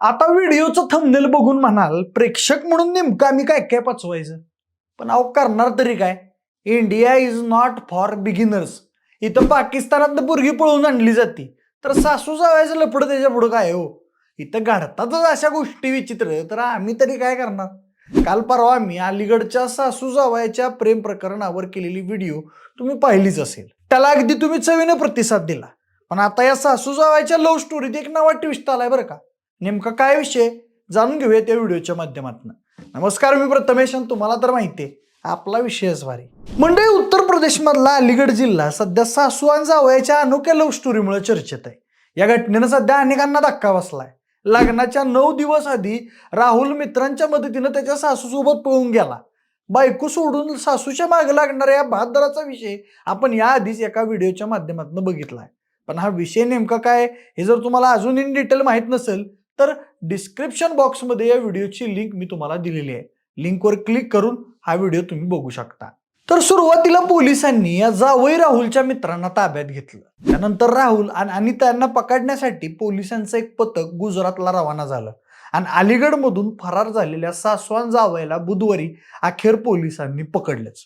आता व्हिडिओचं थंबनेल बघून म्हणाल प्रेक्षक म्हणून नेमकं आम्ही काय काय पचवायचं? पण अहो करणार तरी काय? India is not for beginners इथं पाकिस्तानात बुरगी पळवून आणली जाते. तर सासू जावायचं लपडं त्याच्या पुढं काय हो? इथं घडतातच अशा गोष्टी विचित्र. तर आम्ही तरी काय करणार? काल परवा आम्ही अलीगडच्या सासू जावायच्या प्रेम प्रकरणावर केलेली व्हिडिओ तुम्ही पाहिलीच असेल. त्याला अगदी तुम्ही चवीनं प्रतिसाद दिला. पण आता या सासू जावायच्या लव्ह स्टोरीत एक नवा ट्विस्ट आलाय बरं का? नेमका काय विषय जाणून घेऊया त्या व्हिडिओच्या माध्यमातून. नमस्कार मी प्रथमेश आणि तुम्हाला तर माहिती आहे आपला विषयच भारी मंडळी उत्तर प्रदेशमधला अलीगड जिल्हा सध्या सासू आणि जावयाच्या अनोख्या लव्ह स्टोरीमुळे चर्चेत आहे. या घटनेनं सध्या अनेकांना धक्का बसलाय. लग्नाच्या नऊ दिवस आधी राहुल मित्रांच्या मदतीनं त्याच्या सासूसोबत पळून गेला. बायको सोडून सासूच्या मागे लागणाऱ्या या बहादराचा विषय आपण या आधीच एका व्हिडिओच्या माध्यमातून बघितलाय. पण हा विषय नेमका काय हे जर तुम्हाला अजूनही डिटेल माहीत नसेल तर डिस्क्रिप्शन बॉक्समध्ये या व्हिडिओची लिंक मी तुम्हाला दिलेली आहे. लिंकवर क्लिक करून हा व्हिडिओ तुम्ही बघू शकता. तर सुरुवातीला पोलिसांनी या जावई राहुलच्या मित्रांना ताब्यात घेतलं. त्यानंतर राहुल आणि अनिता यांना पकडण्यासाठी पोलिसांचं एक पथक गुजरातला रवाना झालं. आणि अलीगडमधून फरार झालेल्या सासवान जावयाला बुधवारी अखेर पोलिसांनी पकडलंच.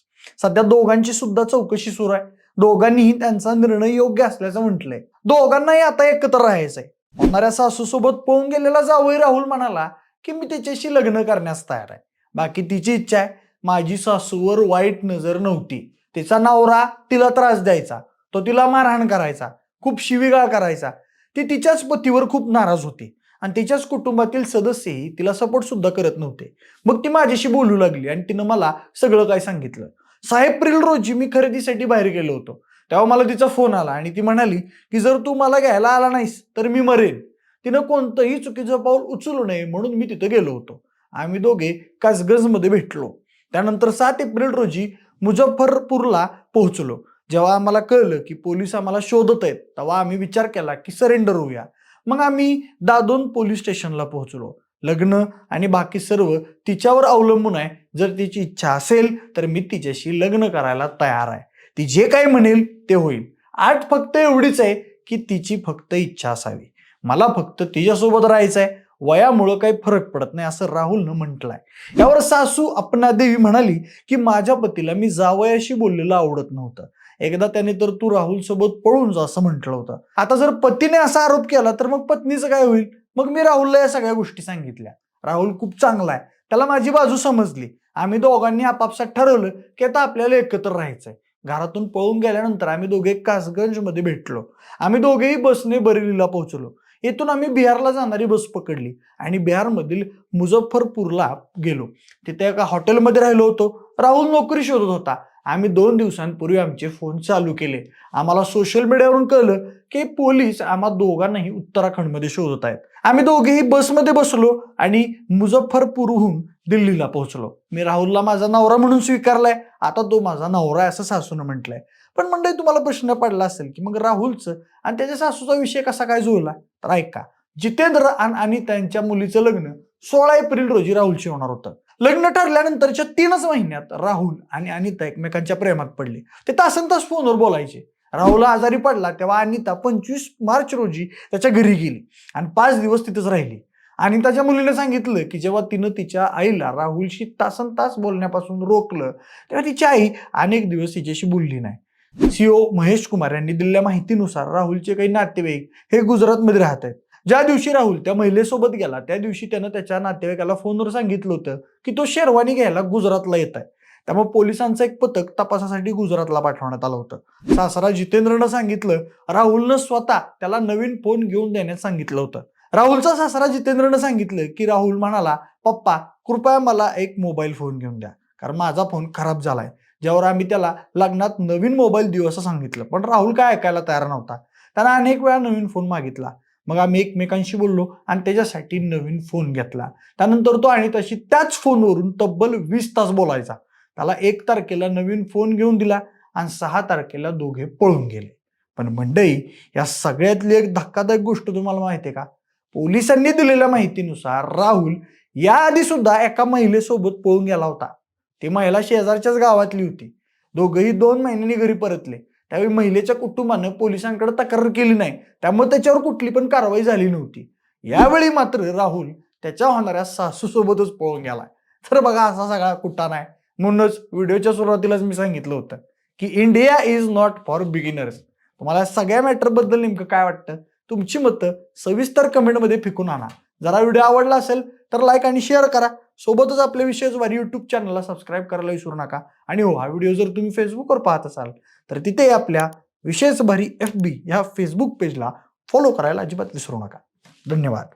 सध्या दोघांची सुद्धा चौकशी सुरू आहे. दोघांनीही त्यांचा निर्णय योग्य असल्याचं म्हटलंय. दोघांनाही आता एकत्र राहायचंय. होणाऱ्या सासूसोबत पळून गेलेला जावई राहुल म्हणाला की मी त्याच्याशी लग्न करण्यास तयार आहे. बाकी तिची इच्छा आहे. माझी सासूवर वाईट नजर नव्हती. तिचा नवरा तिला त्रास द्यायचा. तो तिला मारहाण करायचा. खूप शिवीगाळ करायचा. ती तिच्याच पतीवर खूप नाराज होती. आणि तिच्याच कुटुंबातील सदस्यही तिला सपोर्ट सुद्धा करत नव्हते. मग ती माझ्याशी बोलू लागली आणि तिनं मला सगळं काय सांगितलं. सहा एप्रिल रोजी मी खरेदीसाठी बाहेर गेलो होतो. तेव्हा मला तिचा फोन आला आणि ती म्हणाली की जर तू मला घ्यायला आला नाहीस तर मी मरेन. तिनं कोणतंही चुकीचं पाऊल उचलू नये म्हणून मी तिथं गेलो होतो. आम्ही दोघे कासगंजमध्ये भेटलो. त्यानंतर सात एप्रिल रोजी मुझफ्फरपूरला पोहोचलो. जेव्हा आम्हाला कळलं की पोलीस आम्हाला शोधत आहेत तेव्हा आम्ही विचार केला की सरेंडर होऊया. मग आम्ही दादोन पोलीस स्टेशनला पोहोचलो. लग्न आणि बाकी सर्व तिच्यावर अवलंबून आहे. जर तिची इच्छा असेल तर मी तिच्याशी लग्न करायला तयार आहे. ती जे काही म्हणेल ते होईल. आठ फक्त एवढीच आहे की तिची फक्त इच्छा असावी. मला फक्त तिच्यासोबत राहायचं आहे वयामुळं काही फरक पडत नाही असं राहुलनं म्हटलंय. यावर सासू अपनादेवी म्हणाली की माझ्या पतीला मी जावयाशी बोललेलं आवडत नव्हतं. एकदा त्याने तर तू राहुल सोबत पळून जा असं म्हटलं होतं. आता जर पतीने असा आरोप केला तर मग पत्नीचं काय होईल? मग मी राहुलला या सगळ्या गोष्टी सांगितल्या. राहुल खूप चांगला आहे त्याला माझी बाजू समजली. आम्ही दोघांनी आपापसात ठरवलं की आता आपल्याला एकत्र राहायचंय. घरातून पळून गेल्यानंतर आम्ही दोघे कासगंजमध्ये भेटलो. आम्ही दोघेही बसने बरेलीला पोहोचलो. येथून आम्ही बिहारला जाणारी बस पकडली आणि बिहारमधील मुझफ्फरपूरला गेलो. तिथे एका हॉटेलमध्ये राहिलो होतो. राहुल नोकरी शोधत होता. आम्ही दोन दिवसांपूर्वी आमचे फोन चालू केले. आम्हाला सोशल मीडियावरून कळलं की पोलीस आम्हा दोघांनाही उत्तराखंडमध्ये शोधत आहेत. आम्ही दोघेही बसमध्ये बसलो आणि मुझफ्फरपूरहून दिल्लीला पोहोचलो. मी राहुलला माझा नवरा म्हणून स्वीकारलाय. आता तो माझा नवरा आहे असं सासूनं म्हटलंय. पण मंडळी तुम्हाला प्रश्न पडला असेल की मग राहुलचं आणि त्याच्या सासूचा विषय कसा काय जुळला? तर ऐका जितेंद्र आणि अनिता यांच्या मुलीचं लग्न सोळा एप्रिल रोजी राहुलशी होणार होतं. लग्न ठरल्यानंतरच्या तीनच महिन्यात राहुल आणि अनिता एकमेकांच्या प्रेमात पडले. ते तासन तास फोनवर बोलायचे. राहुल आजारी पडला तेव्हा अनिता पंचवीस मार्च रोजी त्याच्या घरी गेली आणि पाच दिवस तिथंच राहिली. आणि त्याच्या मुलीने सांगितलं की जेव्हा तिनं तिच्या आईला राहुलशी तासन तास बोलण्यापासून रोखलं तेव्हा तिची आई अनेक दिवस तिच्याशी बोलली नाही. सीओ महेश कुमार यांनी दिलेल्या माहितीनुसार राहुलचे काही नातेवाईक हे गुजरातमध्ये राहत आहेत. ज्या दिवशी राहुल त्या महिलेसोबत गेला त्या दिवशी त्यानं त्याच्या नातेवाईकाला फोनवर सांगितलं होतं की तो शेरवानी घ्यायला गुजरातला येत आहे. त्यामुळे पोलिसांचं एक पथक तपासासाठी गुजरातला पाठवण्यात आलं होतं. सासरा जितेंद्रनं सांगितलं राहुलनं स्वतः त्याला नवीन फोन घेऊन देण्यास सांगितलं होतं. राहुलचा सासरा जितेंद्रनं सांगितलं की राहुल म्हणाला पप्पा कृपया मला एक मोबाईल फोन घेऊन द्या कारण माझा फोन खराब झालाय. ज्यावर आम्ही त्याला लग्नात नवीन मोबाईल देऊ असं सांगितलं. पण राहुल काय ऐकायला तयार नव्हता. त्यानं अनेक वेळा नवीन फोन मागितला. मग आम्ही एकमेकांशी बोललो आणि त्याच्यासाठी नवीन फोन घेतला. त्यानंतर तो आणि तशी त्याच फोनवरून तब्बल वीस तास बोलायचा. त्याला एक तारखेला नवीन फोन घेऊन दिला आणि सहा तारखेला दोघे पळून गेले. पण मंडई या सगळ्यातली एक धक्कादायक गोष्ट तुम्हाला माहिती आहे का? पोलिसांनी दिलेल्या माहितीनुसार राहुल याआधी सुद्धा एका महिलेसोबत पळून गेला होता. ती महिला शेजारच्याच गावातली होती. दोघंही दोन महिन्यांनी घरी परतले. त्यावेळी महिलेच्या कुटुंबानं पोलिसांकडे तक्रार केली नाही. त्यामुळे त्याच्यावर कुठली पण कारवाई झाली नव्हती. यावेळी मात्र राहुल त्याच्या होणाऱ्या सासूसोबतच पळून गेला. तर बघा असा सगळा कुठा नाही. म्हणूनच व्हिडिओच्या सुरुवातीलाच मी सांगितलं होतं की India is not for beginners. तुम्हाला सगळ्या मॅटरबद्दल नेमकं काय वाटतं? तुमची मतं सविस्तर कमेंटमध्ये फेकून आणा. जरा व्हिडिओ आवडला असेल तर लाईक आणि शेअर करा. सोबतच आपल्या विशेष वारी चॅनलला सबस्क्राईब करायला विसरू नका. आणि हो हा व्हिडिओ जर तुम्ही फेसबुकवर पाहत असाल तर तिथे आपल्या विशेष भारी एफ बी ह्या फेसबुक पेजला फॉलो करायला अजिबात विसरू नका. धन्यवाद.